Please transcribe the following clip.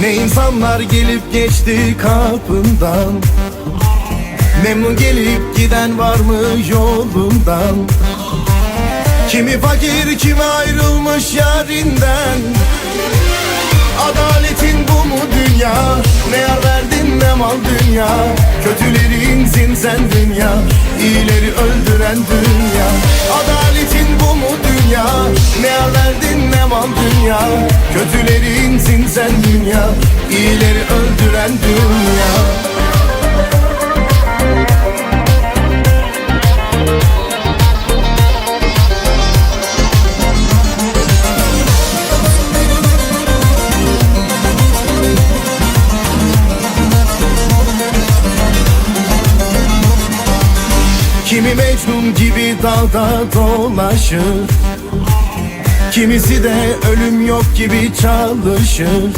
Ne insanlar gelip geçti kapından. Memnun gelip giden var mı yolundan? Kimi fakir kimi ayrılmış yarinden. Adaletin bu mu dünya? Ne yar verdin ne mal dünya? Kötülerin zinzen dünya. İyileri öldüren dünya dünya. Kötülerin zinzen dünya. İyileri öldüren dünya. Kimi Mecnun gibi dağda dolaşır Kimisi de ölüm yok gibi çalışır